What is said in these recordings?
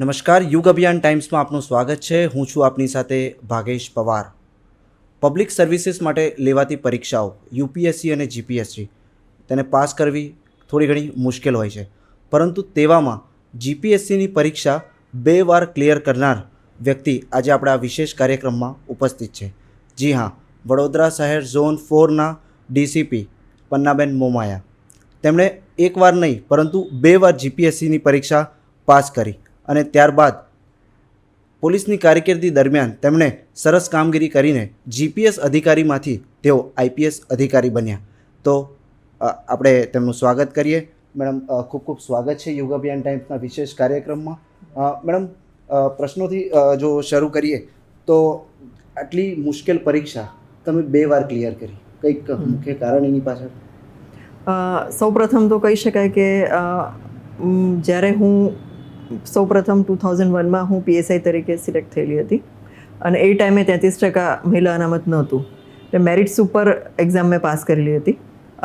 નમસ્કાર, યુગ અભિયાન ટાઈમ્સમાં આપનું સ્વાગત છે. હું છું આપની સાથે ભાગેશ પવાર. પબ્લિક સર્વિસીસ માટે લેવાતી પરીક્ષાઓ, યુપીએસસી અને જીપીએસસી, તેને પાસ કરવી થોડી ઘણી મુશ્કેલ હોય છે. પરંતુ તેવામાં જીપીએસસીની પરીક્ષા બે વાર ક્લિયર કરનાર વ્યક્તિ આજે આપણા વિશેષ કાર્યક્રમમાં ઉપસ્થિત છે. જી હા, વડોદરા શહેર ઝોન ફોરના ડીસીપી પન્નાબેન મોમાયા. તેમણે એકવાર નહીં, પરંતુ બે વાર જીપીએસસીની પરીક્ષા પાસ કરી. અને ત્યારબાદ પોલીસની કારકિર્દી દરમિયાન તેમણે સરસ કામગીરી કરીને જીપીએસ અધિકારીમાંથી તેઓ આઈપીએસ અધિકારી બન્યા. તો આપણે તેમનું સ્વાગત કરીએ. મેડમ ખૂબ ખૂબ સ્વાગત છે યોગ અભિયાન ટાઈમ્સના વિશેષ કાર્યક્રમમાં. મેડમ પ્રશ્નોથી જો શરૂ કરીએ તો આટલી મુશ્કેલ પરીક્ષા તમે બે વાર ક્લિયર કરી. કંઈક મુખ્ય કારણ એની પાછળ. સૌ પ્રથમ તો કહી શકાય કે જ્યારે હું સૌ પ્રથમ ટુ થાઉઝન્ડ વનમાં હું પીએસઆઈ તરીકે સિલેક્ટ થયેલી હતી. અને એ ટાઈમે તેત્રીસ ટકા મહિલા અનામત નહોતું. એટલે મેરિટ્સ ઉપર એક્ઝામ મેં પાસ કરેલી હતી.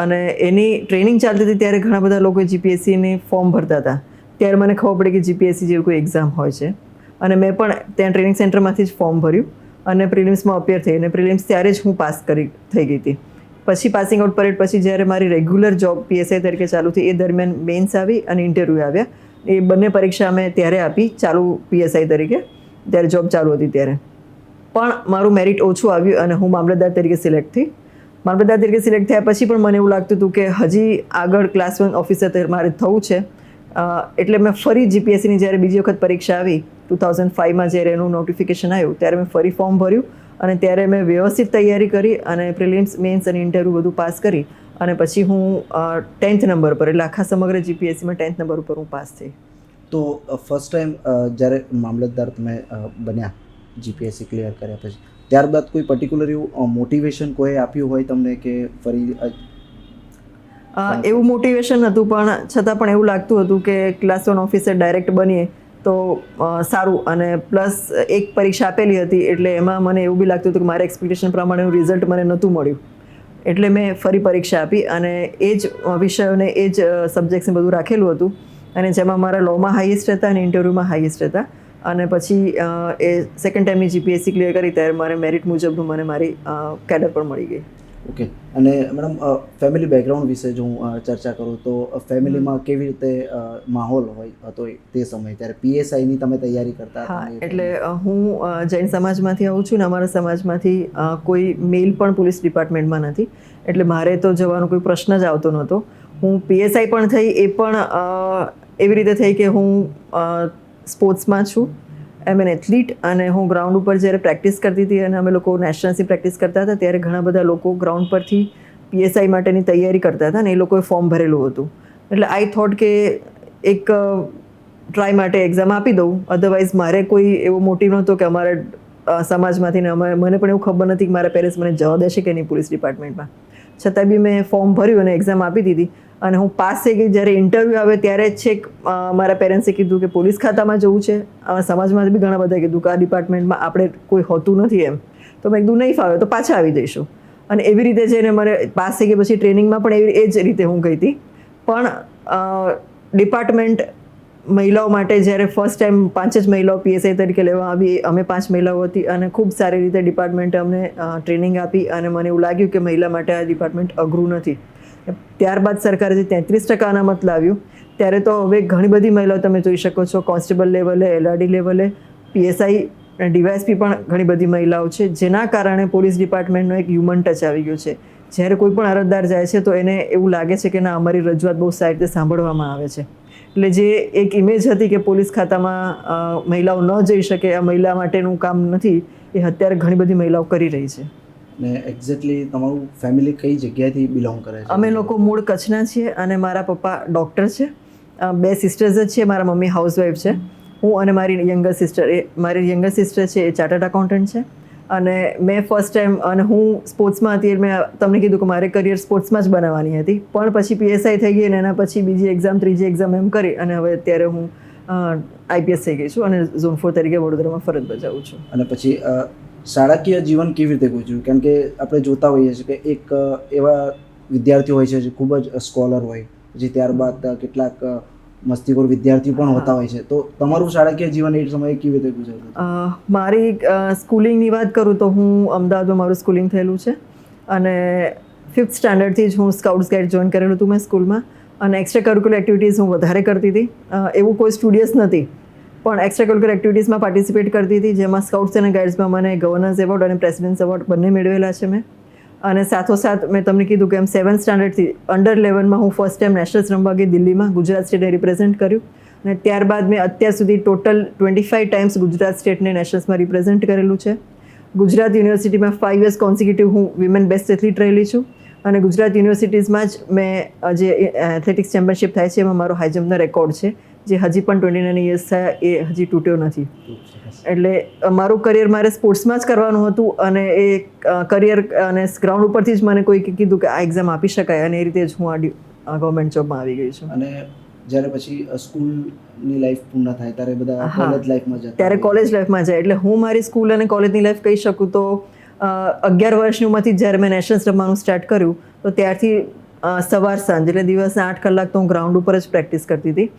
અને એની ટ્રેનિંગ ચાલતી હતી ત્યારે ઘણા બધા લોકો જીપીએસસીની ફોર્મ ભરતા હતા. ત્યારે મને ખબર પડી કે જીપીએસસી જેવી કોઈ એક્ઝામ હોય છે. અને મેં પણ ત્યાં ટ્રેનિંગ સેન્ટરમાંથી જ ફોર્મ ભર્યું અને પ્રિલિમ્સમાં અપિયર થઈ. અને પ્રિલિમ્સ ત્યારે જ હું પાસ કરી, થઈ ગઈ હતી. પછી પાસિંગ આઉટ પરેડ પછી જ્યારે મારી રેગ્યુલર જોબ પીએસઆઈ તરીકે ચાલુ થઈ એ દરમિયાન મેન્સ આવી અને ઇન્ટરવ્યૂ આવ્યા. એ બંને પરીક્ષા મેં ત્યારે આપી, ચાલુ પીએસઆઈ તરીકે. ત્યારે જોબ ચાલુ હતી ત્યારે. પણ મારું મેરિટ ઓછું આવ્યું અને હું મામલતદાર તરીકે સિલેક્ટ થઈ. મામલતદાર તરીકે સિલેક્ટ થયા પછી પણ મને એવું લાગતું હતું કે હજી આગળ ક્લાસ વન ઓફિસર મારે થવું છે. એટલે મેં ફરી જીપીએસસીની જ્યારે બીજી વખત પરીક્ષા આવી ટુ થાઉઝન્ડ ફાઇવમાં જ્યારે એનું નોટિફિકેશન આવ્યું, ત્યારે મેં ફરી ફોર્મ ભર્યું અને ત્યારે મેં વ્યવસ્થિત તૈયારી કરી અને પ્રિલિમ્સ મેન્સ અને ઇન્ટરવ્યૂ બધું પાસ કરી. અને પછી હું ટેન્થ નંબર પર એટલે આખા સમગ્ર જીપીએસસીમાં ટેન્થ નંબર ઉપર હું પાસ થઈ. તો ફર્સ્ટ ટાઈમ જ્યારે મામલતદાર તમે બન્યા જીપીએસસી ક્લિયર કર્યા પછી ત્યારબાદ કોઈ પર્ટિક્યુલર એવું મોટિવેશન કોઈ આપ્યું હોય તમને કે ફરી એવું મોટિવેશન હતું પણ છતાં પણ એવું લાગતું હતું કે ક્લાસ વન ઓફિસર ડાયરેક્ટ બનીએ તો સારું. અને પ્લસ એક પરીક્ષા આપેલી હતી એટલે એમાં મને એવું બી લાગતું હતું કે મારા એક્સપેક્ટેશન પ્રમાણેનું રિઝલ્ટ મને નહોતું મળ્યું. એટલે મેં ફરી પરીક્ષા આપી અને એ જ વિષયોને એ જ સબ્જેક્ટ્સને બધું રાખેલું હતું. અને જેમાં મારા લોમાં હાઈએસ્ટ હતા અને ઇન્ટરવ્યૂમાં હાઈએસ્ટ હતા. અને પછી એ સેકન્ડ ટાઈમની જીપીએસસી ક્લિયર કરી ત્યારે મારે મેરિટ મુજબનું મને મારી કેડર પણ મળી ગઈ. ઓકે અને મેડમ ફેમિલી બેકગ્રાઉન્ડ વિશે જો હું ચર્ચા કરું તો ફેમિલીમાં કેવી રીતે માહોલ હોય હતો એ- તે સમયે? ત્યારે પીએસઆઈની તમે તૈયારી કરતા હતા હા એટલે હું જૈન સમાજમાંથી આવું છું ને અમારા સમાજમાંથી કોઈ મેલ પણ પોલીસ ડિપાર્ટમેન્ટમાં નથી. એટલે મારે તો જવાનો કોઈ પ્રશ્ન જ આવતો નહોતો. હું પીએસઆઈ પણ થઈ એ પણ એવી રીતે થઈ કે હું સ્પોર્ટ્સમાં છું. એમ એન એથ્લીટ અને હું ગ્રાઉન્ડ ઉપર જ્યારે પ્રેક્ટિસ કરતી હતી અને અમે લોકો નેશનલ્સની પ્રેક્ટિસ કરતા હતા, ત્યારે ઘણા બધા લોકો ગ્રાઉન્ડ પરથી પીએસઆઈ માટેની તૈયારી કરતા હતા અને એ લોકોએ ફોર્મ ભરેલું હતું. એટલે આઈ થોટ કે એક ટ્રાય માટે એક્ઝામ આપી દઉં. અધરવાઇઝ મારે કોઈ એવો મોટિવ નહોતો કે અમારે સમાજમાંથી ને અમારે મને પણ એવું ખબર નથી કે મારા પેરેન્ટ્સ મને જવા દેશે કે નહીં પોલીસ ડિપાર્ટમેન્ટમાં છતાં બી મેં ફોર્મ ભર્યું અને એક્ઝામ આપી દીધી. અને હું પાસ થઈ ગઈ જ્યારે ઇન્ટરવ્યૂ આવે ત્યારે છેક મારા પેરેન્ટ્સે કીધું કે પોલીસ ખાતામાં જવું છે. સમાજમાં બી ઘણા બધા કીધું કે આ ડિપાર્ટમેન્ટમાં આપણે કોઈ હોતું નથી એમ. તો મેં કીધું, નહીં ફાવે તો પાછા આવી જઈશું. અને એવી રીતે જઈને મારે પાસ થઈ ગઈ પછી ટ્રેનિંગમાં પણ એવી એ જ રીતે હું ગઈ હતી. પણ ડિપાર્ટમેન્ટ મહિલાઓ માટે જ્યારે ફર્સ્ટ ટાઈમ પાંચ જ મહિલાઓ પીએસઆઈ તરીકે લેવા આવી, અમે પાંચ મહિલાઓ હતી અને ખૂબ સારી રીતે ડિપાર્ટમેન્ટે અમને ટ્રેનિંગ આપી અને મને એવું લાગ્યું કે મહિલા માટે આ ડિપાર્ટમેન્ટ અઘરું નથી. ત્યારબાદ સરકારે જે તેત્રીસ ટકા અનામત લાવ્યું, ત્યારે તો હવે ઘણી બધી મહિલાઓ તમે જોઈ શકો છો, કોન્સ્ટેબલ લેવલે એલઆરડી લેવલે પીએસઆઈ ડીવાયએસપી પણ ઘણી બધી મહિલાઓ છે, જેના કારણે પોલીસ ડિપાર્ટમેન્ટનો એક હ્યુમન ટચ આવી ગયો છે. જ્યારે કોઈ પણ અરજદાર જાય છે, તો એને એવું લાગે છે કે ના, અમારી રજૂઆત બહુ સારી રીતે સાંભળવામાં આવે છે. એટલે જે એક ઇમેજ હતી કે પોલીસ ખાતામાં મહિલાઓ ન જઈ શકે, આ મહિલા માટેનું કામ નથી, એ અત્યારે ઘણી બધી મહિલાઓ કરી રહી છે. ને એક્ઝેક્ટલી તમારું ફેમિલી કઈ જગ્યાએથી બિલોંગ કરે છે? અમે લોકો મૂળ કચ્છના છીએ અને મારા પપ્પા ડૉક્ટર છે. બે સિસ્ટર્સ જ છે મારા મમ્મી હાઉસવાઈફ છે. હું અને મારી યંગર સિસ્ટર એ મારી યંગર સિસ્ટર છે એ ચાર્ટર્ડ એકાઉન્ટન્ટ છે. અને મેં ફર્સ્ટ ટાઈમ અને હું સ્પોર્ટ્સમાં હતી મેં તમને કીધું કે મારે કરિયર સ્પોર્ટ્સમાં જ બનાવવાની હતી. પણ પછી પીએસઆઈ થઈ ગઈ અને એના પછી બીજી એક્ઝામ ત્રીજી એક્ઝામ એમ કરી અને હવે અત્યારે હું આઈપીએસ થઈ ગઈ છું અને ઝોન ફોર તરીકે વડોદરામાં ફરજ બજાવું છું. અને પછી શાળાકીય જીવન કેવી રીતે ગુજર્યું? કેમ કે આપણે જોતા હોઈએ છીએ કે એક એવા વિદ્યાર્થીઓ હોય છે જે ખૂબ જ સ્કોલર હોય પછી ત્યારબાદ કેટલાક મસ્તીકોર મસ્તીખોર વિદ્યાર્થીઓ પણ હોતા હોય છે. તો તમારું શાળાકીય જીવન એ સમયે કેવી રીતે ગુજર્યું મારી સ્કૂલિંગની વાત કરું તો હું અમદાવાદમાં મારું સ્કૂલિંગ થયેલું છે. અને ફિફ્થ સ્ટાન્ડર્ડથી જ હું સ્કાઉટ્સ ગાઈડ જોઈન કરેલું હતું મેં સ્કૂલમાં. અને એક્સ્ટ્રા કરિક્યુલર એક્ટિવિટીઝ હું વધારે કરતી હતી. એવું કોઈ સ્ટુડિયસ નથી. પણ એક્સ્ટ્રા કરિક્યુલર એક્ટિવિટીઝમાં પાર્ટિસિપેટ કરતી હતી, જેમાં સ્કાઉટ્સ અને ગાઈડ્સમાં મને ગવર્નન્સ એવોર્ડ અને પ્રેસિડેન્સ એવોર્ડ બંને મેળવેલા છે મેં. અને સાથોસાથ મેં તમને કીધું કે એમ સેવન સ્ટાન્ડર્ડથી અંડર ઇલેવનમાં હું ફર્સ્ટ ટાઈમ નેશનલ્સ રમવા ગઈ દિલ્હીમાં ગુજરાત સ્ટેટે રિપ્રેઝેન્ટ કર્યું. અને ત્યારબાદ મેં અત્યાર સુધી total twenty five times Gujarat સ્ટેટને નેશનલ્સમાં રિપ્રેઝેન્ટ કરેલું છે. ગુજરાત યુનિવર્સિટીમાં ફાઇવ યર્સ કોન્સિક્યુટિવ હું વિમેન બેસ્ટ એથ્લીટ રહેલી છું. અને ગુજરાત યુનિવર્સિટીઝમાં જ મેં જે એથ્લેટિક્સ ચેમ્પિયનશિપ થાય છે, એમાં મારો હાઈ જમ્પનો રેકોર્ડ છે. જે હજી પણ ટ્વેન્ટી નાઇન યર્સ થયા એ હજી તૂટ્યો નથી. એટલે મારું કરિયર મારે સ્પોર્ટ્સમાં જ કરવાનું હતું અને એ કરિયર અને ગ્રાઉન્ડ ઉપરથી જ મને કોઈ કીધું કે આ એક્ઝામ આપી શકાય અને એ રીતે જ હું આ ગવર્મેન્ટ જોબમાં આવી ગઈ છું. અને જ્યારે પછી સ્કૂલની લાઈફ પૂર્ણ થાય ત્યારે બધા. કોલેજ લાઈફમાં જાય ત્યારે કોલેજ લાઈફમાં જાય. એટલે હું મારી સ્કૂલ અને કોલેજની લાઈફ કહી શકું તો અગિયાર વર્ષની ઉંમરથી જ્યારે મેં નેશનલ્સ રમવાનું સ્ટાર્ટ કર્યું તો ત્યારથી સવાર સાંજ એટલે દિવસના આઠ કલાક તો હું ગ્રાઉન્ડ ઉપર જ પ્રેક્ટિસ કરતી હતી.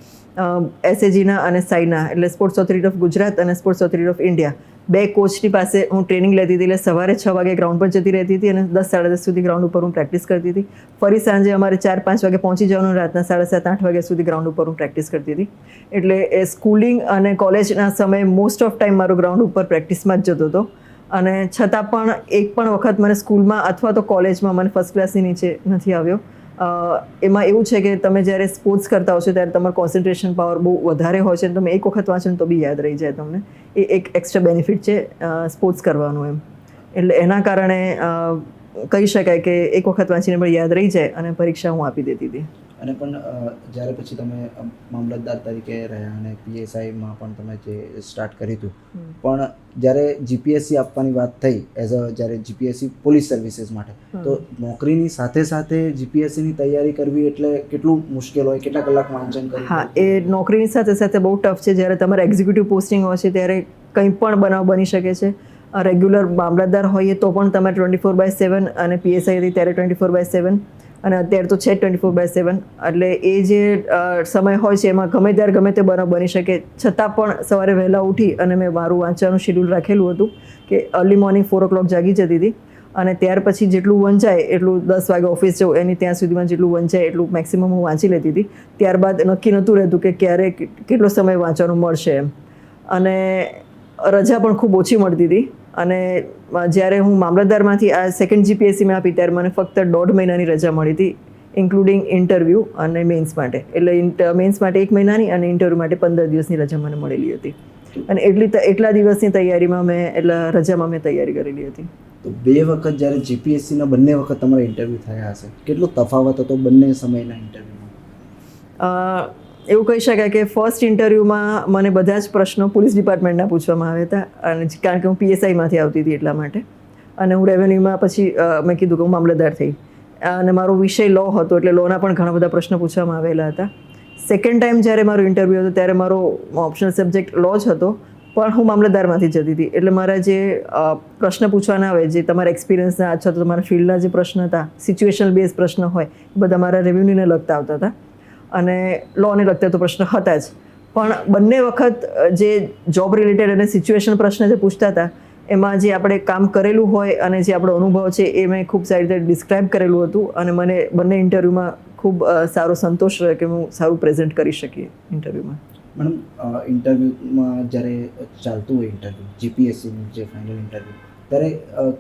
એસએજીના અને સાઈના, એટલે સ્પોર્ટ્સ ઓથોરિટી ઓફ ગુજરાત અને સ્પોર્ટ્સ ઓથોરિટી ઓફ ઇન્ડિયા બે કોચની પાસે હું ટ્રેનિંગ લેતી હતી, એટલે સવારે છ વાગે ગ્રાઉન્ડ પર જતી રહેતી હતી અને દસ, સાડા દસ સુધી ગ્રાઉન્ડ ઉપર હું પ્રેક્ટિસ કરતી હતી. ફરી સાંજે અમારે ચાર, પાંચ વાગે પહોંચી જવાનું, રાતના સાડા સાત, આઠ વાગ્યા સુધી ગ્રાઉન્ડ ઉપર હું પ્રેક્ટિસ કરતી હતી. એટલે એ સ્કૂલિંગ અને કોલેજના સમયે મોસ્ટ ઓફ ટાઈમ મારો ગ્રાઉન્ડ ઉપર પ્રેક્ટિસમાં જ જતો હતો. અને છતાં પણ એક પણ વખત મને સ્કૂલમાં અથવા તો કોલેજમાં મને ફર્સ્ટ ક્લાસની નીચે નથી આવ્યો. એમાં એવું છે કે તમે જ્યારે સ્પોર્ટ્સ કરતા હો છો ત્યારે તમારું કોન્સન્ટ્રેશન પાવર બહુ વધારે હોય છે તમે એક વખત વાંચો તો બી યાદ રહી જાય તમને. એ એક એક્સ્ટ્રા બેનિફિટ છે સ્પોર્ટ્સ કરવાનું એમ. એટલે એના કારણે કહી શકાય કે એક વખત વાંચીને પણ યાદ રહી જાય અને પરીક્ષા હું આપી દેતી હતી. અને પણ જ્યારે પછી તમે મામલતદાર તરીકે રહ્યા અને પીએસઆઈમાં પણ તમે જે સ્ટાર્ટ કર્યું હતું પણ જ્યારે જીપીએસસી આપવાની વાત થઈ એઝ અ જ્યારે જીપીએસસી પોલીસ સર્વિસીસ માટે તો નોકરીની સાથે સાથે જીપીએસસીની તૈયારી કરવી એટલે કેટલું મુશ્કેલ હોય? કેટલા કલાક વાંચન કરવું? હા એ નોકરીની સાથે સાથે બહુ ટફ છે. જ્યારે તમારે એક્ઝિક્યુટિવ પોસ્ટિંગ હોય છે ત્યારે કંઈ પણ બનાવ બની શકે છે. રેગ્યુલર મામલતદાર હોઈએ તો પણ તમે ટ્વેન્ટી ફોર બાય સેવન અને પીએસઆઈ હતી ત્યારે ટ્વેન્ટી ફોર બાય સેવન અને અત્યારે તો છે ટ્વેન્ટી ફોર બાય સેવન એટલે એ જે સમય હોય છે એમાં ગમે ત્યારે ગમે તે બનાવ બની શકે. છતાં પણ સવારે વહેલા ઉઠી અને મેં મારું વાંચવાનું શેડ્યુલ રાખેલું હતું કે early morning four o'clock જાગી જતી હતી. અને ત્યાર પછી જેટલું વંચાય એટલું દસ વાગે ઓફિસ જવું એની ત્યાં સુધીમાં જેટલું વંચાય એટલું મેક્સિમમ હું વાંચી લેતી હતી. ત્યારબાદ નક્કી નહોતું રહેતું કે ક્યારે કેટલો સમય વાંચવાનું મળશે એમ. અને રજા પણ ખૂબ ઓછી મળતી હતી. અને જ્યારે હું મામલતદારમાંથી આ સેકન્ડ જીપીએસસી મેં આપી ત્યારે મને ફક્ત દોઢ મહિનાની રજા મળી હતી ઇન્ક્લુડિંગ ઇન્ટરવ્યૂ અને મેન્સ માટે. એટલે મેન્સ માટે એક મહિનાની અને ઇન્ટરવ્યૂ માટે પંદર દિવસની રજા મને મળેલી હતી. અને એટલી એટલા દિવસની તૈયારીમાં મેં એટલા રજામાં મેં તૈયારી કરેલી હતી. તો બે વખત જ્યારે જીપીએસસીના બંને વખત તમારા ઇન્ટરવ્યૂ થયા હશે કેટલો તફાવત હતો બંને સમયના ઇન્ટરવ્યૂમાં એવું કહી શકાય કે ફર્સ્ટ ઇન્ટરવ્યૂમાં મને બધા જ પ્રશ્નો પોલીસ ડિપાર્ટમેન્ટના પૂછવામાં આવ્યા હતા. અને કારણ કે હું પીએસઆઈમાંથી આવતી હતી એટલા માટે. અને હું રેવન્યુમાં પછી મેં કીધું કે હું મામલતદાર થઈ. અને મારો વિષય લો હતો, એટલે લોના પણ ઘણા બધા પ્રશ્નો પૂછવામાં આવેલા હતા. સેકન્ડ ટાઈમ જ્યારે મારો ઇન્ટરવ્યૂ હતો, ત્યારે મારો ઓપ્શનલ સબ્જેક્ટ લો જ હતો. પણ હું મામલતદારમાંથી જતી હતી. એટલે મારા જે પ્રશ્ન પૂછવાના આવે જે તમારા એક્સપિરિયન્સના અથવા તો તમારા ફિલ્ડના જે પ્રશ્ન હતા સિચ્યુએશનલ બેઝ પ્રશ્ન હોય, એ બધા મારા રેવન્યુને લગતા આવતા હતા. અને લોને લગતા તો પ્રશ્ન હતા જ. પણ બંને વખત જે જોબ રિલેટેડ અને સિચ્યુએશન પ્રશ્ન જે પૂછતા હતા, એમાં જે આપણે કામ કરેલું હોય અને જે આપણો અનુભવ છે એ મેં ખૂબ સારી રીતે ડિસ્ક્રાઇબ કરેલું હતું અને મને બંને ઇન્ટરવ્યૂમાં ખૂબ સારો સંતોષ રહ્યો કે હું સારું પ્રેઝન્ટ કરી શકીએ ઇન્ટરવ્યૂમાં મેડમ ઇન્ટરવ્યૂમાં જ્યારે ચાલતું હોય ઇન્ટરવ્યૂ જીપીએસસીનું જે ફાઇનલ ઇન્ટરવ્યૂ ત્યારે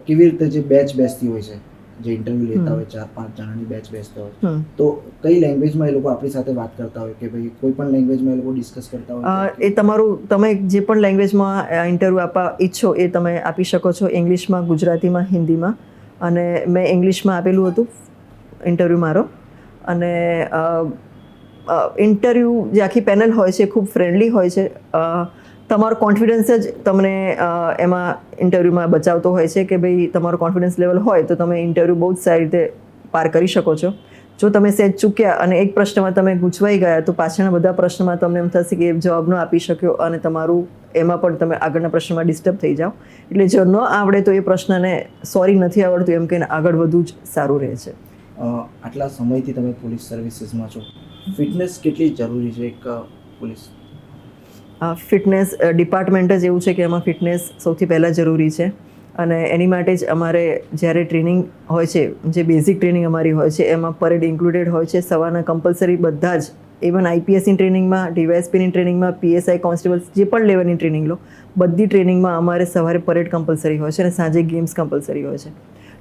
કેવી રીતે જે બેચ બેસતી હોય છે? જે ઇન્ટરવ્યુ લેતા હોય ચાર પાંચ જણાની બેચ બેસતા હોય. તો કઈ લેંગ્વેજમાં એ લોકો આપણી સાથે વાત કરતા હોય કે ભાઈ કોઈ પણ લેંગ્વેજમાં એ લોકો ડિસ્કસ કરતા હોય? એ તમારું તમે જે પણ લેંગ્વેજમાં ઇન્ટરવ્યુ આપવા ઈચ્છો એ તમે આપી શકો છો ઇંગ્લિશમાં ગુજરાતીમાં હિન્દીમાં. અને મેં ઇંગ્લિશમાં આપેલું હતું ઇન્ટરવ્યૂ મારો. અને ઇન્ટરવ્યૂ જે આખી પેનલ હોય છે ખૂબ ફ્રેન્ડલી હોય છે. તમારો કોન્ફિડન્સ જ તમને એમાં ઇન્ટરવ્યૂમાં બચાવતો હોય છે કે ભાઈ તમારો કોન્ફિડન્સ લેવલ હોય તો તમે ઇન્ટરવ્યૂ બહુ જ સારી રીતે પાર કરી શકો છો. જો તમે સેજ ચૂક્યા અને એક પ્રશ્નમાં તમે ગૂંચવાઈ ગયા તો પાછળના બધા પ્રશ્નમાં તમને એમ થશે કે એ જવાબ ન આપી શક્યો અને તમારું એમાં પણ તમે આગળના પ્રશ્નમાં ડિસ્ટર્બ થઈ જાઓ. એટલે જો ન આવડે તો એ પ્રશ્નને સોરી નથી આવડતું એમ કહીને આગળ વધવું જ સારું રહે છે. આટલા સમયથી તમે પોલીસ સર્વિસીસમાં છો. ફિટનેસ કેટલી જરૂરી છે એક અ, પોલીસ ફિટનેસ ડિપાર્ટમેન્ટ જ એવું છે કે એમાં ફિટનેસ સૌથી પહેલાં જરૂરી છે. અને એની માટે જ અમારે જ્યારે ટ્રેનિંગ હોય છે, જે બેઝિક ટ્રેનિંગ અમારી હોય છે, એમાં પરેડ ઇન્ક્લુડેડ હોય છે, સવારના કમ્પલસરી બધા જ, ઇવન આઈપીએસની ટ્રેનિંગમાં ડીવાયએસપીની ટ્રેનિંગમાં પીએસઆઈ કોન્સ્ટેબલ્સ, જે પણ લેવલની ટ્રેનિંગ લો, બધી ટ્રેનિંગમાં અમારે સવારે પરેડ કમ્પલસરી હોય છે અને સાંજે ગેમ્સ કમ્પલસરી હોય છે.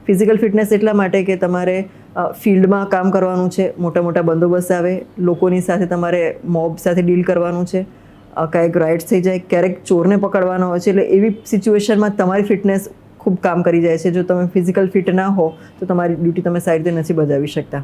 ફિઝિકલ ફિટનેસ એટલા માટે કે તમારે ફિલ્ડમાં કામ કરવાનું છે, મોટા મોટા બંદોબસ્ત આવે, લોકોની સાથે તમારે મોબ સાથે ડીલ કરવાનું છે અ, રાઇડ્સ થઈ જાય ક્યારેક ચોરને પકડવાનો હોય છે એટલે એવી સિચ્યુએશનમાં તમારી ફિટનેસ ખૂબ કામ કરી જાય છે. જો તમે ફિઝિકલ ફિટ ના હો તો તમારી ડ્યુટી તમે સારી રીતે નથી બજાવી શકતા.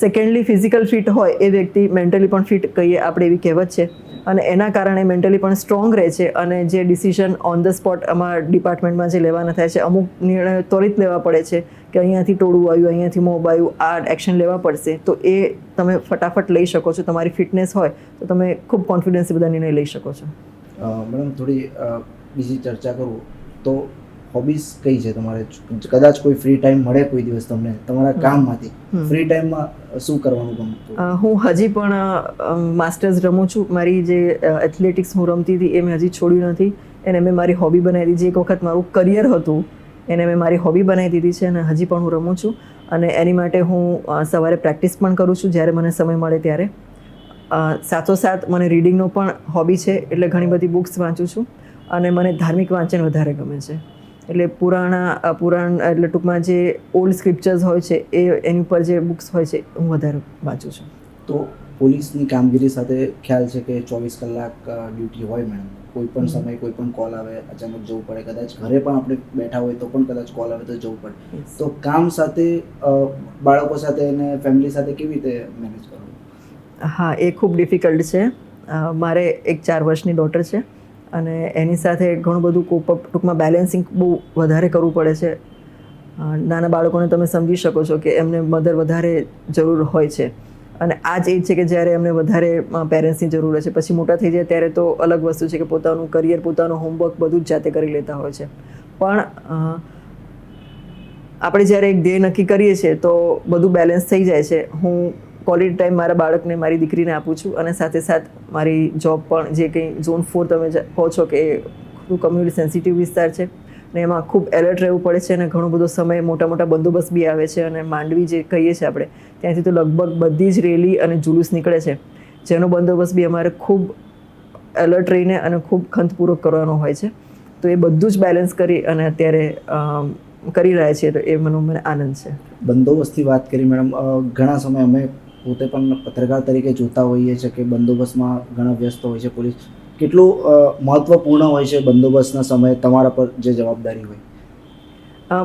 સેકન્ડલી ફિઝિકલ ફિટ હોય એ વ્યક્તિ મેન્ટલી પણ ફિટ કહીએ આપણે એવી કહેવત છે. અને એના કારણે મેન્ટલી પણ સ્ટ્રોંગ રહે છે અને જે ડિસિઝન ઓન ધ સ્પોટ અમારા ડિપાર્ટમેન્ટમાં જે લેવાના થાય છે, અમુક નિર્ણયો ત્વરિત લેવા પડે છે કે અહીંયાથી ટોળું આવ્યું, અહીંયાથી મોબ આવ્યું, આ એક્શન લેવા પડશે. તો એ તમે ફટાફટ લઈ શકો છો. તમારી ફિટનેસ હોય તો તમે ખૂબ કોન્ફિડન્સ બધા નિર્ણય લઈ શકો છો. મેડમ થોડી બીજી ચર્ચા કરું. તો હોબીઝ કઈ છે તમારે? કદાચ કોઈ ફ્રી ટાઈમ મળે કોઈ દિવસ તમને તમારા કામમાંથી. ફ્રી ટાઈમમાં શું કરવાનું ગમે? હું હજી પણ માસ્ટર્સ રમું છું. મારી જે એથ્લેટિક્સ હું રમતી હતી એ મેં હજી છોડ્યું નથી. એને મેં મારી હોબી બનાવી દીધી. એક વખત મારું કરિયર હતું. એને મેં મારી હોબી બનાવી દીધી છે અને હજી પણ હું રમું છું. અને એની માટે હું સવારે પ્રેક્ટિસ પણ કરું છું જ્યારે મને સમય મળે ત્યારે. સાથોસાથ મને રીડિંગનો પણ હોબી છે એટલે ઘણી બધી બુક્સ વાંચું છું. અને મને ધાર્મિક વાંચન વધારે ગમે છે. એટલે પુરાણા પુરાણ એટલે ટૂંકમાં જે ઓલ્ડ સ્ક્રિપ્ચર્સ હોય છે એ એની ઉપર જે બુક્સ હોય છે હું વધારે વાંચું છું. તો પોલીસની કામગીરી સાથે ખ્યાલ છે કે ચોવીસ કલાક ડ્યુટી હોય મેડમ કોઈ પણ. સમય કોઈ પણ કોલ આવે અચાનક જવું પડે કદાચ ઘરે પણ આપણે બેઠા હોય તો પણ કદાચ કોલ આવે તો જવું પડે. તો કામ સાથે બાળકો સાથે અને ફેમિલી સાથે કેવી રીતે મેનેજ કરવું? હા એ ખૂબ ડિફિકલ્ટ છે. મારે એક ચાર વર્ષની ડોટર છે. અને એની સાથે ઘણું બધું કોપઅપ ટૂંકમાં બેલેન્સિંગ બહુ વધારે કરવું પડે છે. નાના બાળકોને તમે સમજી શકો છો કે એમને મધર વધારે જરૂર હોય છે. અને આ જ એજ છે કે જ્યારે એમને વધારે પેરેન્ટ્સની જરૂર હોય છે, પછી મોટા થઈ જાય ત્યારે તો અલગ વસ્તુ છે કે પોતાનું કરિયર પોતાનું હોમવર્ક બધું જ જાતે કરી લેતા હોય છે. પણ આપણે જ્યારે એક ધ્યેય નક્કી કરીએ છીએ તો બધું બેલેન્સ થઈ જાય છે. હું ક્વોલિટી ટાઈમ મારા બાળકને, મારી દીકરીને આપું છું અને સાથે સાથે મારી જોબ પણ જે કંઈ ઝોન ફોર તમે કહો છો કે ખૂબ કમ્યુનિટી સેન્સિટિવ વિસ્તાર છે ને એમાં ખૂબ એલર્ટ રહેવું પડે છે અને ઘણો બધો સમય મોટા મોટા બંદોબસ્ત બી આવે છે અને માંડવી જે કહીએ છીએ આપણે, ત્યાંથી તો લગભગ બધી જ રેલી અને જુલુસ નીકળે છે. જેનો બંદોબસ્ત બી અમારે ખૂબ એલર્ટ રહીને અને ખૂબ ખંતપૂર્વક કરવાનો હોય છે. તો એ બધું જ બેલેન્સ કરી અને અત્યારે કરી રહ્યા છીએ તો એ મને મને આનંદ છે. બંદોબસ્તની વાત કરી મેડમ ઘણા સમય અમે પોતે પણ પત્રકાર તરીકે જોતા હોઈએ છીએ કે બંદોબસ્તમાં ઘણા વ્યસ્ત હોય છે પોલીસ. કેટલું મહત્ત્વપૂર્ણ હોય છે બંદોબસ્તના સમયે તમારા પર જે જવાબદારી હોય?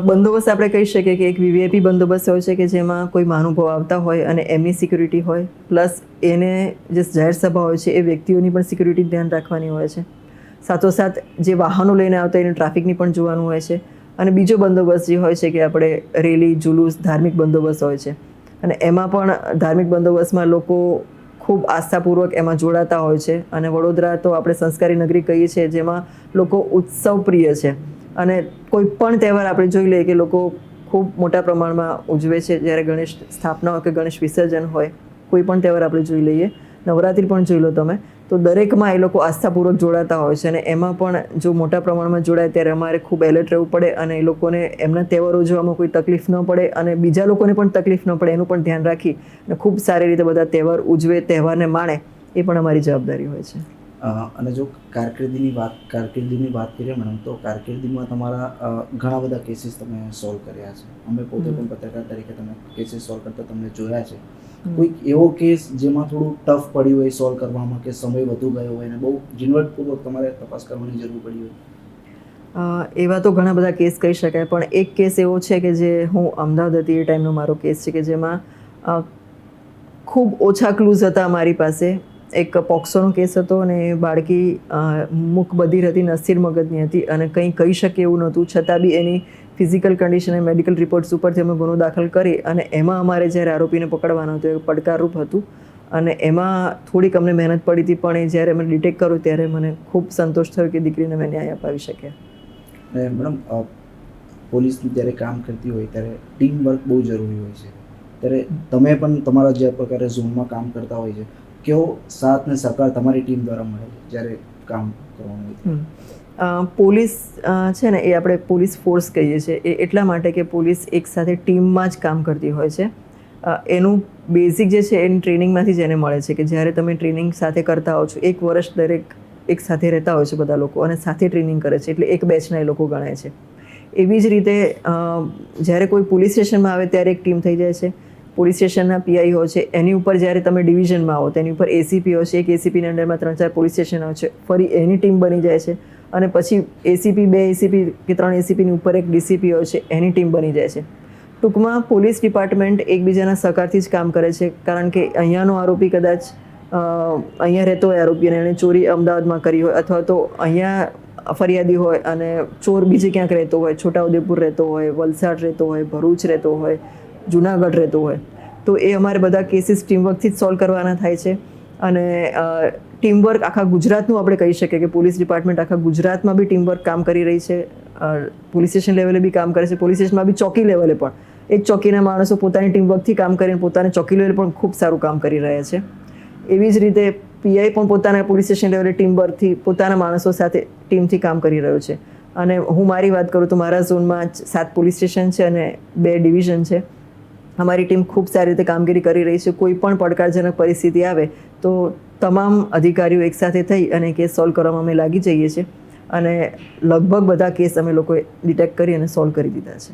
બંદોબસ્ત આપણે કહી શકીએ કે એક વીવીઆઈપી બંદોબસ્ત હોય છે કે જેમાં કોઈ મહાનુભાવ આવતા હોય અને એમની સિક્યુરિટી હોય, પ્લસ એને જે જાહેર સભા હોય છે એ વ્યક્તિઓની પણ સિક્યુરિટી ધ્યાન રાખવાની હોય છે. સાથોસાથ જે વાહનો લઈને આવતા એને ટ્રાફિકની પણ જોવાનું હોય છે. અને બીજો બંદોબસ્ત જે હોય છે કે આપણે રેલી, જુલુસ, ધાર્મિક બંદોબસ્ત હોય છે. અને એમાં પણ ધાર્મિક બંદોબસ્તમાં લોકો ખૂબ આસ્થાપૂર્વક એમાં જોડાતા હોય છે. અને વડોદરા તો આપણે સંસ્કારી નગરી કહીએ છીએ જેમાં લોકો ઉત્સવ પ્રિય છે. અને કોઈ પણ તહેવાર આપણે જોઈ લઈએ કે લોકો ખૂબ મોટા પ્રમાણમાં ઉજવે છે, જ્યારે ગણેશ સ્થાપના હોય કે ગણેશ વિસર્જન હોય, કોઈ પણ તહેવાર આપણે જોઈ લઈએ. નવરાત્રિ પણ જોઈ લો તમે. તો દરેકમાં એ લોકો આસ્થાપૂર્વક જોડાતા હોય છે અને એમાં પણ જો મોટા પ્રમાણમાં જોડાય ત્યારે અમારે ખૂબ એલર્ટ રહેવું પડે અને એ લોકોને એમના તહેવારો જોવામાં કોઈ તકલીફ ન પડે અને બીજા લોકોને પણ તકલીફ ન પડે એનું પણ ધ્યાન રાખી અને ખૂબ સારી રીતે બધા તહેવાર ઉજવે તહેવારને માણે એ પણ અમારી જવાબદારી હોય છે. અને જો કારકિર્દીની વાત કારકિર્દીની વાત કરીએ મેડમ તો કારકિર્દીમાં તમારા ઘણા બધા કેસીસ તમે સોલ્વ કર્યા છે. અમે પોતે પણ પત્રકાર તરીકે તમે કેસીસ સોલ્વ કરતા તમને જોયા છે. કોઈક એવો કેસ જેમાં થોડું ટફ પડ્યું હોય સોલ્વ કરવામાં કે સમય વધુ ગયો હોય અને બહુ ઝીણવટપૂર્વક તમારે તપાસ કરવાની જરૂર પડી હોય. એવા તો ઘણા બધા કેસ કહી શકાય પણ એક કેસ એવો છે કે જે હું અમદાવાદ હતી એ ટાઈમનો મારો કેસ છે કે જેમાં ખૂબ ઓછા ક્લૂઝ હતા મારી પાસે. એક પોક્સોનો કેસ હતો અને બાળકી મૂક બધી હતી નસીર મગજની હતી અને કંઈ કહી શકે એવું નહોતું. છતાં બી એની ફિઝિકલ કન્ડિશન અને મેડિકલ રિપોર્ટ્સ ઉપરથી અમે ગુનો દાખલ કરી અને એમાં અમારે જ્યારે આરોપીને પકડવાનો હતો એ પડકારરૂપ હતું. અને એમાં થોડીક અમને મહેનત પડી હતી પણ એ જ્યારે અમે ડિટેક્ટ કર્યું ત્યારે મને ખૂબ સંતોષ થયો કે દીકરીને મેં ન્યાય અપાવી શક્યા. મેડમ અ, પોલીસ જ્યારે કામ કરતી હોય ત્યારે ટીમ વર્ક બહુ જરૂરી હોય છે. ત્યારે તમે પણ તમારા જે પ્રકારે ઝોનમાં કામ કરતા હોય છે કેવો સાથ ને સહકાર તમારી ટીમ દ્વારા મળે જ્યારે કામ કરવાનું પોલીસ છે ને, એ આપણે પોલીસ ફોર્સ કહીએ છીએ. એ એટલા માટે કે પોલીસ એકસાથે ટીમમાં જ કામ કરતી હોય છે. એનું બેઝિક જે છે, એની ટ્રેનિંગમાંથી જ એને મળે છે કે જ્યારે તમે ટ્રેનિંગ સાથે કરતા હો છો, એક વર્ષ દરેક એક સાથે રહેતા હોય છે બધા લોકો અને સાથે ટ્રેનિંગ કરે છે, એટલે એક બેચના એ લોકો ગણાય છે. એવી જ રીતે જ્યારે કોઈ પોલીસ સ્ટેશનમાં આવે ત્યારે એક ટીમ થઈ જાય છે. પોલીસ સ્ટેશનના પીઆઈઓ છે, એની ઉપર જ્યારે તમે ડિવિઝનમાં આવો, તેની ઉપર એસીપીઓ છે, એક એસીપીની અંડરમાં ત્રણ ચાર પોલીસ સ્ટેશનો છે, ફરી એની ટીમ બની જાય છે અને પછી એસીપી બે એસીપી કે ત્રણ એસીપીની ઉપર એક ડીસીપીઓ છે, એની ટીમ બની જાય છે. ટૂંકમાં પોલીસ ડિપાર્ટમેન્ટ એકબીજાના સહકારથી જ કામ કરે છે, કારણ કે અહીંયાનો આરોપી કદાચ અહીંયા રહેતો હોય આરોપી અને એણે ચોરી અમદાવાદમાં કરી હોય અથવા તો અહીંયા ફરિયાદી હોય અને ચોર બીજે ક્યાંક રહેતો હોય, છોટાઉદેપુર રહેતો હોય, વલસાડ રહેતો હોય, ભરૂચ રહેતો હોય જુનાગઢ રહેતો હોય. તો એ અમારે બધા કેસીસ ટીમવર્કથી જ સોલ્વ કરવાના થાય છે. અને ટીમવર્ક આખા ગુજરાતનું આપણે કહી શકીએ કે પોલીસ ડિપાર્ટમેન્ટ આખા ગુજરાતમાં બી ટીમવર્ક કામ કરી રહી છે. પોલીસ સ્ટેશન લેવલે બી કામ કરે છે. પોલીસ સ્ટેશનમાં બી ચોકી લેવલે પણ. એક ચોકીના માણસો પોતાની ટીમવર્કથી કામ કરીને પોતાને ચોકી લેવલે પણ ખૂબ સારું કામ કરી રહ્યા છે. એવી જ રીતે પીઆઈ પણ પોતાના પોલીસ સ્ટેશન લેવલે ટીમ વર્કથી પોતાના માણસો સાથે ટીમથી કામ કરી રહ્યો છે. અને હું મારી વાત કરું તો મારા ઝોનમાં સાત પોલીસ સ્ટેશન છે અને બે ડિવિઝન છે. અમારી ટીમ ખૂબ સારી રીતે કામગીરી કરી રહી છે. કોઈ પણ પડકારજનક પરિસ્થિતિ આવે તો તમામ અધિકારીઓ એકસાથે થઈ અને કેસ સોલ્વ કરવામાં અમે લાગી જઈએ છીએ. અને લગભગ બધા કેસ અમે લોકોએ ડિટેક્ટ કરી અને સોલ્વ કરી દીધા છે.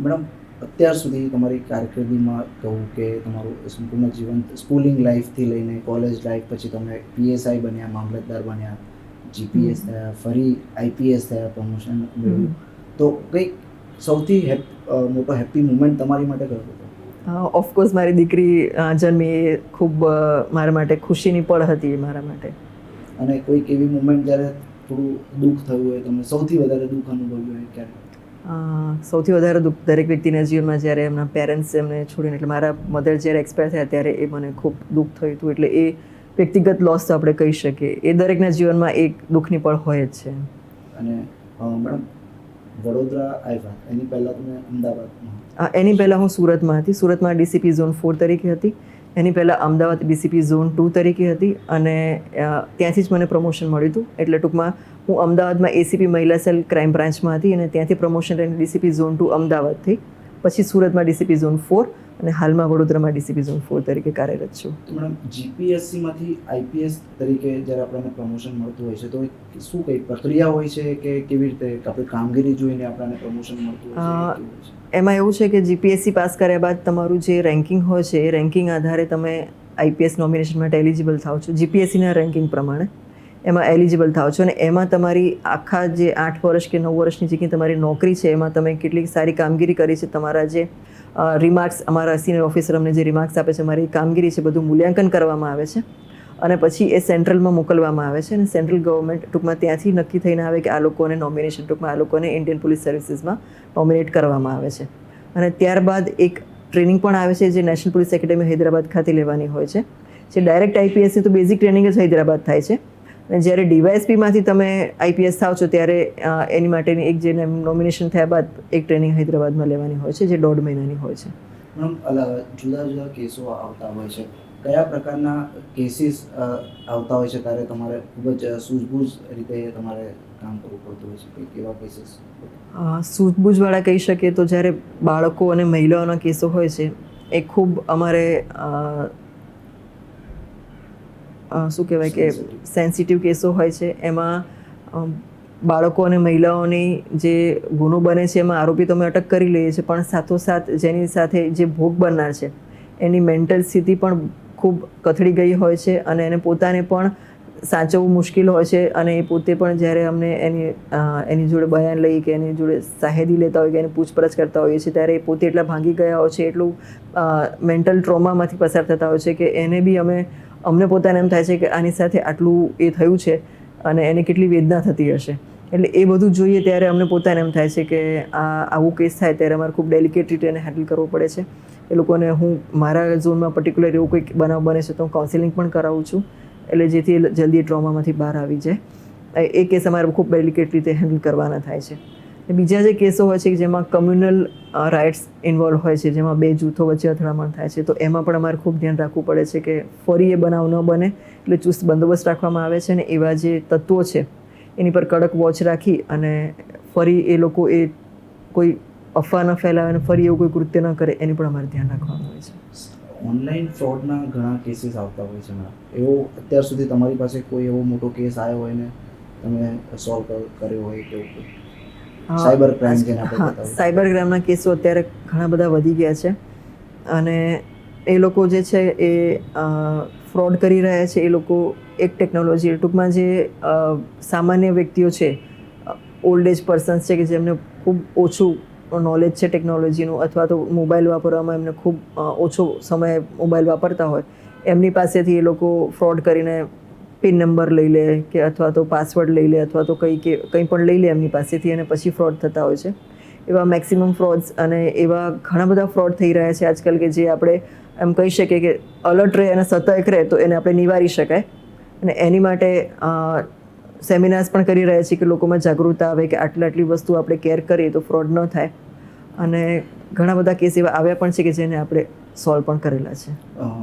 મેડમ અત્યાર સુધી તમારી કારકિર્દીમાં કહું કે તમારું સંપૂર્ણ જીવન સ્કૂલિંગ લાઈફથી લઈને કોલેજ લાઈફ પછી તમે પીએસઆઈ બન્યા મામલતદાર બન્યા જીપીએસ થયા ફરી આઈપીએસ થયા પ્રમોશન મેળવ્યું. તો કંઈક સૌથી મોટો હેપી મુમેન્ટ તમારી માટે કયો હતો? ઓફકોર્સ મારી દીકરી જન્મી ખૂબ મારા માટે ખુશીની પળ હતી મારા માટે. અને કોઈક એવી મુમેન્ટ જ્યારે થોડું દુઃખ થયું હોય તમને સૌથી વધારે દુઃખ અનુભવ્યું હોય ક્યારે? સૌથી વધારે દુઃખ દરેક વ્યક્તિના જીવનમાં જ્યારે એમના પેરેન્ટ્સ એમને છોડીને એટલે મારા મધર જ્યારે એક્સપાયર થયા ત્યારે એ મને ખૂબ દુઃખ થયું હતું એટલે એ વ્યક્તિગત લોસ તો આપણે કહી શકીએ. એ દરેકના જીવનમાં એક દુઃખની પળ હોય જ છે. અને મેડમ વડોદરા એની પહેલાં હું સુરતમાં હતી. સુરતમાં ડીસીપી ઝોન ફોર તરીકે હતી. એની પહેલાં અમદાવાદ ડીસીપી ઝોન ટુ તરીકે હતી અને ત્યાંથી જ મને પ્રમોશન મળ્યું હતું. એટલે ટૂંકમાં હું અમદાવાદમાં એસીપી મહિલા સેલ ક્રાઇમ બ્રાન્ચમાં હતી અને ત્યાંથી પ્રમોશન લઈને ડીસીપી ઝોન ટુ અમદાવાદ થઈ પછી સુરતમાં ડીસીપી ઝોન ફોર અને હાલમાં વડોદરામાં ડીસીપી ઝોન ફોર તરીકે કાર્યરત છું. તો મેડમ જીપીએસસીમાંથી આઈપીએસ તરીકે જ્યારે આપણને પ્રમોશન મળતું હોય છે તો શું કઈ પ્રક્રિયા હોય છે કે કેવી રીતે? આપણે કામગીરી જોઈને આપણને પ્રમોશન મળતું હોય છે? એમાં એવું છે કે જીપીએસસી પાસ કર્યા બાદ તમારું જે રેન્કિંગ હોય છે એ રેન્કિંગ આધારે તમે આઈપીએસ નોમિનેશન માટે એલિજિબલ થાવ છો. જીપીએસસીના રેન્કિંગ પ્રમાણે. એમાં એલિજિબલ થાવ છો અને એમાં તમારી આખા જે આઠ વર્ષ કે નવ વર્ષની જે કંઈ તમારી નોકરી છે, એમાં તમે કેટલી સારી કામગીરી કરી છે, તમારા જે રિમાર્ક્સ અમારા સિનિયર ઓફિસર અમને જે રિમાર્ક્સ આપે છે, અમારી કામગીરી છે, બધું મૂલ્યાંકન કરવામાં આવે છે અને પછી એ સેન્ટ્રલમાં મોકલવામાં આવે છે અને સેન્ટ્રલ ગવર્મેન્ટ ટૂંકમાં ત્યાંથી નક્કી થઈને આવે કે આ લોકોને નોમિનેશન ટૂંકમાં આ લોકોને ઇન્ડિયન પોલીસ સર્વિસીસમાં નોમિનેટ કરવામાં આવે છે. અને ત્યારબાદ એક ટ્રેનિંગ પણ આવે છે, જે નેશનલ પોલીસ એકેડેમી હૈદરાબાદ ખાતે લેવાની હોય છે. જે ડાયરેક્ટ આઈપીએસની તો બેઝિક ટ્રેનિંગ જ હૈદરાબાદ થાય છે. અને જ્યારે ડીવાયએસપીમાંથી તમે આઈપીએસ થાવ છો ત્યારે એની માટેની એક જે નોમિનેશન થયા બાદ એક ટ્રેનિંગ હૈદરાબાદમાં લેવાની હોય છે જે દોઢ મહિનાની હોય છે. જુદા જુદા કેસો આવતા હોય છે. કયા પ્રકારના કેસીસ આવતા હોય છે ત્યારે તમારે ખૂબ જ સૂઝબૂઝ રીતે તમારે કામ કરવું પડતું હોય છે? કંઈક એવા કેસીસ? સૂઝબૂઝવાળા કહી શકીએ તો જ્યારે બાળકો અને મહિલાઓના કેસો હોય છે એ ખૂબ અમારે શું કહેવાય કે સેન્સિટિવ કેસો હોય છે, એમાં બાળકો અને મહિલાઓની જે ગુનો બને છે, એમાં આરોપી અમે અટક કરી લઈએ છીએ, પણ સાથોસાથ જેની સાથે જે ભોગ બનનાર છે, એની મેન્ટલ સ્થિતિ પણ ખૂબ કથળી ગઈ હોય છે અને એને પોતાને પણ સાચવવું મુશ્કેલ હોય છે અને એ પોતે પણ જ્યારે અમને એની એની જોડે બયાન લઈ કે એની જોડે સાહેદી લેતા હોય કે એની પૂછપરછ કરતા હોઈએ છીએ, ત્યારે એ પોતે એટલા ભાંગી ગયા હોય છે, એટલું મેન્ટલ ટ્રોમામાંથી પસાર થતા હોય છે કે એને બી અમે અમને પોતાને એમ થાય છે કે આની સાથે આટલું એ થયું છે અને એને કેટલી વેદના થતી હશે. એટલે એ બધું જોઈએ ત્યારે અમને પોતાને એમ થાય છે કે આ આવું કેસ થાય ત્યારે અમારે ખૂબ ડેલિકેટ રીતે એને હેન્ડલ કરવો પડે છે. એ લોકોને હું મારા ઝોનમાં પર્ટિક્યુલર એવું કંઈક બનાવ બને છે તો હું કાઉન્સિલિંગ પણ કરાવું છું. એટલે જેથી જલ્દી ટ્રોમામાંથી બહાર આવી જાય. એ- કેસ અમારે ખૂબ ડેલિકેટ રીતે હેન્ડલ કરવાના થાય છે. બીજા જે કેસો હોય છે જેમાં કમ્યુનલ રાઇટ્સ ઇન્વોલ્વ હોય છે, જેમાં બે જૂથો વચ્ચે અથડામણ થાય છે, તો એમાં પણ અમારે ખૂબ ધ્યાન રાખવું પડે છે કે ફરી એ બનાવ ન બને, એટલે ચુસ્ત બંદોબસ્ત રાખવામાં આવે છે અને એવા જે તત્વો છે, એની પર કડક વોચ રાખી અને ફરી એ લોકો એ કોઈ અફવા ન ફેલાવે અને ફરી એવું કોઈ કૃત્ય ન કરે, એની પણ અમારે ધ્યાન રાખવાનું હોય છે. ઓનલાઈન ફ્રોડના ઘણા કેસીસ આવતા હોય છે એવો અત્યાર સુધી તમારી પાસે કોઈ એવો મોટો કેસ આવ્યો હોય ને, તમે સોલ્વ કર્યો હોય કે એવું સાયબર ક્રાઇમ જેને આપણે. સાયબર ક્રાઇમના કેસો અત્યારે ઘણા બધા વધી ગયા છે અને એ લોકો જે છે એ ફ્રોડ કરી રહ્યા છે એ લોકો એક ટેકનોલોજી ટૂંકમાં જે સામાન્ય વ્યક્તિઓ છે ઓલ્ડ એજ પર્સન્સ છે કે જેમને ખૂબ ઓછું નોલેજ છે ટેકનોલોજીનું અથવા તો મોબાઈલ વાપરવામાં એમને ખૂબ ઓછો સમય મોબાઈલ વાપરતા હોય એમની પાસેથી એ લોકો ફ્રોડ કરીને પિન નંબર લઈ લે કે અથવા તો પાસવર્ડ લઈ લે અથવા તો કંઈ કે, કંઈ પણ લઈ લે એમની પાસેથી અને પછી ફ્રોડ થતા હોય છે. એવા મેક્સિમમ ફ્રોડ્સ અને એવા ઘણા બધા ફ્રોડ થઈ રહ્યા છે આજકાલ કે જે આપણે એમ કહી શકીએ કે અલર્ટ રહે અને સતર્ક રહે તો એને આપણે નિવારી શકાય. અને એની માટે સેમિનાર્સ પણ કરી રહ્યા છીએ કે લોકોમાં જાગૃતતા આવે કે આટલી આટલી વસ્તુ આપણે કેર કરીએ તો ફ્રોડ ન થાય. અને ઘણા બધા કેસ એવા આવ્યા પણ છે કે જેને આપણે સોલ્વ પણ કરેલા છે.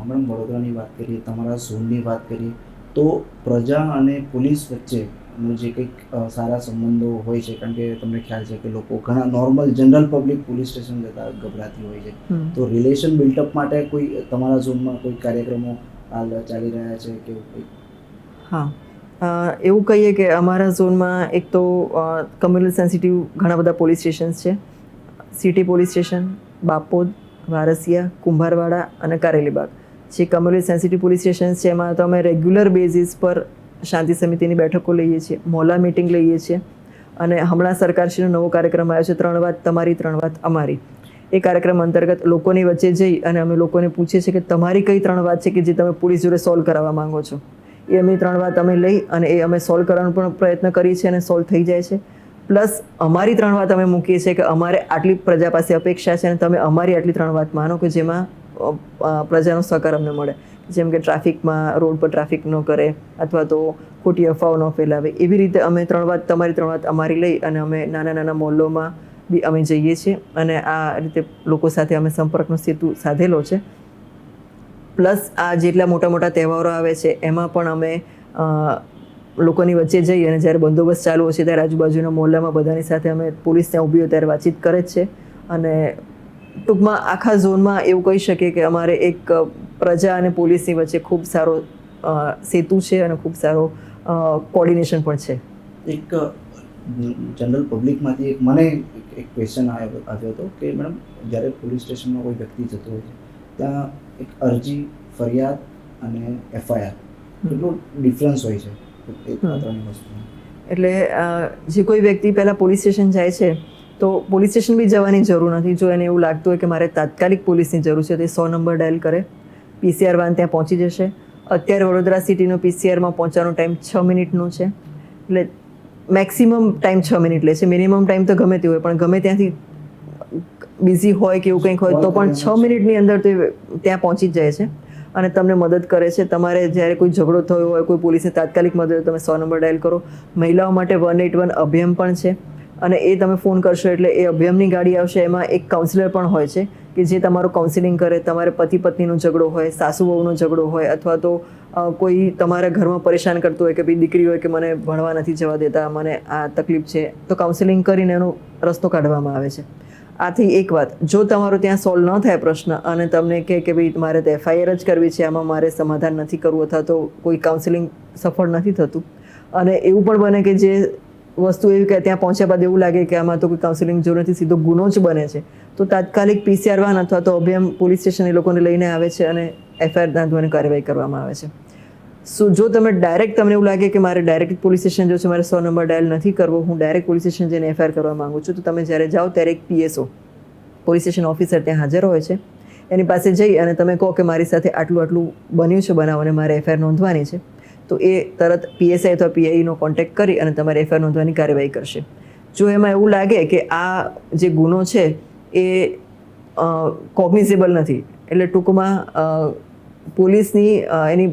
મેડમ વડોદરાની વાત કરીએ, તમારા ઝોનની વાત કરીએ તો પ્રજા અને પોલીસ વચ્ચેનો જે કંઈક સારા સંબંધો હોય છે કારણ કે તમને ખ્યાલ છે કે લોકો ઘણા normal general public police station જતા ગભરાતી હોય છે. તો રિલેશન બિલ્ડઅપ માટે કોઈ તમારા ઝોનમાં કોઈ કાર્યક્રમો હાલ ચાલી રહ્યા છે કે એવું હા. એવું કહીએ કે અમારા ઝોનમાં એક તો કમ્યુનલ સેન્સિટિવ ઘણા બધા પોલીસ સ્ટેશન્સ છે. City police station Bapod Varasiya Kumbharwada અને કારેલીબાગ. જે કમ્યુનલ સેન્સિટિવ પોલીસ સ્ટેશન છે, એમાં તો અમે રેગ્યુલર બેઝિસ પર શાંતિ સમિતિની બેઠકો લઈએ છીએ મોલા મિટિંગ લઈએ છીએ અને હમણાં સરકારશ્રીનો નવો કાર્યક્રમ આવ્યો છે, ત્રણ વાત તમારી, ત્રણ વાત અમારી. એ કાર્યક્રમ અંતર્ગત લોકોની વચ્ચે જઈ અને અમે લોકોને પૂછીએ છીએ કે તમારી કઈ ત્રણ વાત છે કે જે તમે પોલીસ જોડે સોલ્વ કરાવવા માંગો છો? એ અમે ત્રણ વાત અમે લઈ અને એ અમે સોલ્વ કરવાનો પણ પ્રયત્ન કરીએ છીએ અને સોલ્વ થઈ જાય છે. પ્લસ અમારી ત્રણ વાત અમે મૂકીએ છીએ કે અમારે આટલી પ્રજા પાસે અપેક્ષા છે અને તમે અમારી આટલી ત્રણ વાત માનો કે જેમાં પ્રજાનો સહકાર અમને મળે. જેમ કે ટ્રાફિકમાં, રોડ પર ટ્રાફિક ન કરે અથવા તો ખોટી અફવાઓ ન ફેલાવે. એવી રીતે અમે ત્રણ વાત, તમારી ત્રણ વાત અમારી લઈ અને અમે નાના નાના મોહલ્લોમાં બી અમે જઈએ છીએ અને આ રીતે લોકો સાથે અમે સંપર્કનો સેતુ સાધેલો છે. પ્લસ આ જેટલા મોટા મોટા તહેવારો આવે છે, એમાં પણ અમે લોકોની વચ્ચે જઈ અને જ્યારે બંદોબસ્ત ચાલુ હોય છે ત્યારે આજુબાજુના મોહલ્લામાં બધાની સાથે અમે પોલીસ ત્યાં ઊભી હોય ત્યારે વાતચીત કરે જ છે. અને ટૂંકમાં આખા ઝોનમાં એવું કહી શકીએ કે અમારે એક પ્રજા અને પોલીસની વચ્ચે ખૂબ સારો સેતુ છે અને ખૂબ સારો કોર્ડિનેશન પણ છે. એક જનરલ પબ્લિકમાંથી એક મને એક- ક્વેશ્ચન આવ્યો હતો કે મેડમ જ્યારે પોલીસ સ્ટેશનમાં કોઈ વ્યક્તિ જતો હોય ત્યાં એક અરજી ફરિયાદ અને એફઆઈઆર કેટલો ડિફરન્સ હોય છે? એટલે જે કોઈ વ્યક્તિ પહેલાં પોલીસ સ્ટેશન જાય છે તો પોલીસ સ્ટેશન બી જવાની જરૂર નથી. જો એને એવું લાગતું હોય કે મારે તાત્કાલિક પોલીસની જરૂર છે, તો એ સો નંબર ડાયલ કરે. પીસીઆર વાન ત્યાં પહોંચી જશે. અત્યારે વડોદરા સિટીનો પીસીઆરમાં પહોંચવાનો ટાઈમ છ મિનિટનો છે. એટલે મેક્સિમમ ટાઈમ છ મિનિટ લે છે. મિનિમમ ટાઈમ તો ગમે તે હોય, પણ ગમે ત્યાંથી બિઝી હોય કે એવું કંઈક હોય, તો પણ છ મિનિટની અંદર તો ત્યાં પહોંચી જ જાય છે. અને તમને મદદ કરે છે. તમારે જ્યારે કોઈ ઝઘડો થયો હોય, કોઈ પોલીસને તાત્કાલિક મદદ, તમે સો નંબર ડાયલ કરો. મહિલાઓ માટે વન એટ વન અભિયમ પણ છે. અને એ તમે ફોન કરશો એટલે એ અભિયમની ગાડી આવશે. એમાં એક કાઉન્સિલર પણ હોય છે કે જે તમારું કાઉન્સિલિંગ કરે, તમારે પતિ પત્નીનો ઝઘડો હોય સાસુ વહુનો ઝઘડો હોય અથવા તો કોઈ તમારા ઘરમાં પરેશાન કરતું હોય કે ભાઈ દીકરી હોય કે મને ભણવા નથી જવા દેતા, મને આ તકલીફ છે, તો કાઉન્સિલિંગ કરીને એનો રસ્તો કાઢવામાં આવે છે. આથી એક વાત, જો તમારો ત્યાં સોલ્વ ન થાય પ્રશ્ન અને તમને કહે કે ભાઈ મારે તો એફઆઈઆર જ કરવી છે, આમાં મારે સમાધાન નથી કરવું અથવા તો કોઈ કાઉન્સિલિંગ સફળ નથી થતું અને એવું પણ બને કે જે વસ્તુ એવી કે ત્યાં પહોંચ્યા બાદ એવું લાગે કે આમાં તો કોઈ કાઉન્સિલિંગ જરૂર નથી, સીધો ગુનો જ બને છે. તો તાત્કાલિક પીસીઆર વાન અથવા તો અભિયમ પોલીસ સ્ટેશન એ લોકોને લઈને આવે છે અને એફઆઈઆર નાંધવાની કાર્યવાહી કરવામાં આવે છે. સો જો તમે ડાયરેક્ટ તમને એવું લાગે કે મારે ડાયરેક્ટ પોલીસ સ્ટેશન જો છે, મારે સો નંબર ડાયલ નથી કરવો, હું ડાયરેક્ટ પોલીસ સ્ટેશન જઈને એફઆઈઆર કરવા માંગુ છું, તો તમે જ્યારે જાઓ ત્યારે એક પીએસઓ પોલીસ સ્ટેશન ઓફિસર ત્યાં હાજર હોય છે. એની પાસે જઈ અને તમે કહો કે મારી સાથે આટલું આટલું બન્યું છે બનાવ અને મારે એફઆઈઆર નોંધવાની છે. તો એ તરત પીએસઆઈ અથવા પીઆઈનો કોન્ટેક્ટ કરી અને તમારે એફઆઈઆર નોંધવાની કાર્યવાહી કરશે. જો એમાં એવું લાગે કે આ જે ગુનો છે એ કોગ્નિઝેબલ નથી, એટલે ટૂંકમાં પોલીસની એની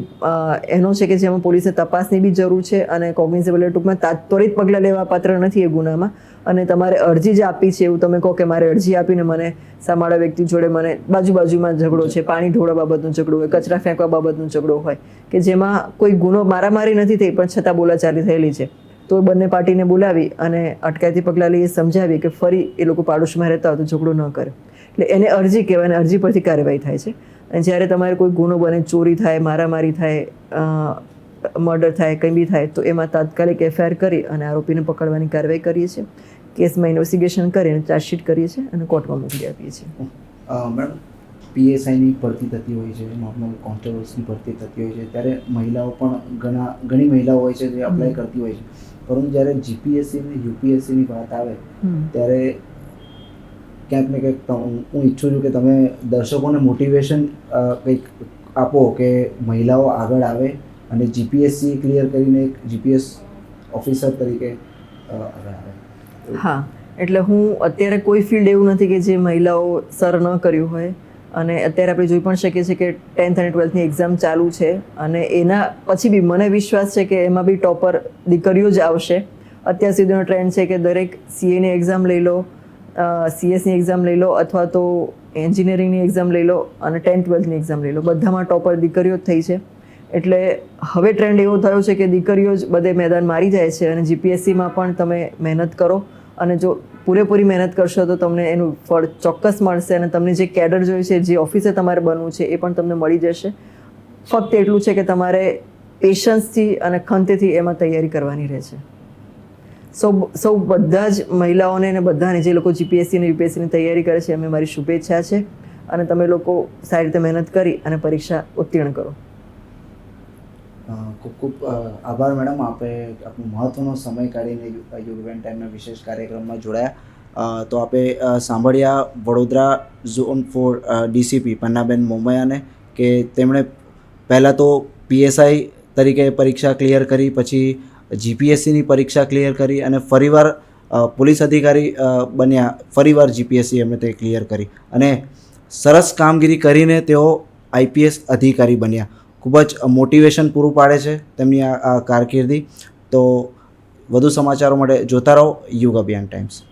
એનો છે કે જેમાં પોલીસને તપાસની બી જરૂર છે અને કોગ્નિઝેબલ ટૂંકમાં તા- ત્વરિત પગલાં લેવા પાત્ર નથી એ ગુનામાં. અને તમારે અરજી જે આપી છે એવું તમે કહો કે મારે અરજી આપીને મને સામાળા વ્યક્તિ જોડે મને બાજુ બાજુમાં ઝઘડો છે, પાણી ઢોળવા બાબતનો ઝઘડો હોય, કચરા ફેંકવા બાબતનો ઝઘડો હોય, કે જેમાં કોઈ ગુનો મારામારી નથી થઈ, પણ છતાં બોલાચાલી થયેલી છે. તો બંને પાર્ટીને બોલાવી અને અટકાયતી પગલાં લઈ સમજાવી કે ફરી એ લોકો પાડોશમાં રહેતા હોય તો ઝઘડો ન કરે. એટલે એને અરજી કહેવાય અને અરજી પરથી કાર્યવાહી થાય છે. અને જ્યારે તમારે કોઈ ગુનો બને, ચોરી થાય, મારામારી થાય મર્ડર થાય, કંઈ બી થાય, તો એમાં તાત્કાલિક એફઆઈઆર કરી અને આરોપીને પકડવાની કાર્યવાહી કરીએ છીએ. કેસમાં ઇન્વેસ્ટિગેશન કરી અને ચાર્જશીટ કરીએ છીએ અને કોર્ટમાં મોકલી આપીએ છીએ. મેડમ પીએસઆઈની ભરતી થતી હોય છે નોર્મલ કોન્સ્ટેબલ્સની ભરતી થતી હોય છે ત્યારે મહિલાઓ પણ ઘણા ઘણી મહિલાઓ હોય છે જે અપ્લાય કરતી હોય છે. પરંતુ જ્યારે જીપીએસસી અને યુપીએસસીની વાત આવે ત્યારે ક્યાંક ને ક્યાંક હું ઈચ્છું છું કે તમે દર્શકોને મોટિવેશન કંઈક આપો કે મહિલાઓ આગળ આવે અને જીપીએસસી ક્લિયર કરીને એક જીપીએસ ઓફિસર તરીકે આગળ આવે. હા. એટલે હું અત્યારે કોઈ ફિલ્ડ એવું નથી કે જે મહિલાઓ સર ન કર્યું હોય. અને અત્યારે આપણે જોઈ પણ શકીએ છીએ કે ટેન્થ અને ટ્વેલ્થની એક્ઝામ ચાલુ છે. અને એના પછી બી મને વિશ્વાસ છે કે એમાં બી ટોપર દીકરીઓ જ આવશે. અત્યાર સુધીનો ટ્રેન્ડ છે કે દરેક સીએની એક્ઝામ લઈ લો સીએસની એક્ઝામ લઈ લો અથવા તો એન્જિનિયરિંગની એક્ઝામ લઈ લો અને ટેન્થ ટ્વેલ્થની એક્ઝામ લઈ લો. બધામાં ટોપર દીકરીઓ જ થઈ છે. એટલે હવે ટ્રેન્ડ એવો થયો છે કે દીકરીઓ જ બધે મેદાન મારી જાય છે અને જીપીએસસીમાં પણ તમે મહેનત કરો અને જો પૂરેપૂરી મહેનત કરશો તો તમને એનું ફળ ચોક્કસ મળશે અને તમને જે કેડર જોઈએ છે, જે ઓફિસે તમારે બનવું છે, એ પણ તમને મળી જશે. ફક્ત એટલું છે કે તમારે પેશન્સથી અને ખંતથી એમાં તૈયારી કરવાની રહે છે. સૌ સૌ બધા જ મહિલાઓને અને બધાને, જે લોકો જીપીએસસી અને યુપીએસસીની તૈયારી કરે છે, એમને મારી શુભેચ્છા છે અને તમે લોકો સારી રીતે મહેનત કરી અને પરીક્ષા ઉત્તીર્ણ કરો. ખૂબ ખૂબ આભાર મેડમ. આપે આપનો મહત્ત્વનો સમય કાઢીને યુ- ટાઈમના વિશેષ કાર્યક્રમમાં જોડાયા. તો આપે સાંભળ્યા Vadodara zone four DCP Pannaben મોમયાને કે તેમણે પહેલાં તો પીએસઆઈ તરીકે પરીક્ષા ક્લિયર કરી, પછી જીપીએસસીની પરીક્ષા ક્લિયર કરી અને ફરીવાર પોલીસ અધિકારી બન્યા. ફરીવાર જીપીએસસી એમણે તે ક્લિયર કરી. અને સરસ કામગીરી કરીને તેઓ આઈપીએસ અધિકારી બન્યા. ખૂબ જ મોટિવેશન પૂરું પાડે છે તેમની આ કારકિર્દી. તો વધુ સમાચારો માટે જોતા રહો યુગ અભિયાન ટાઈમ્સ.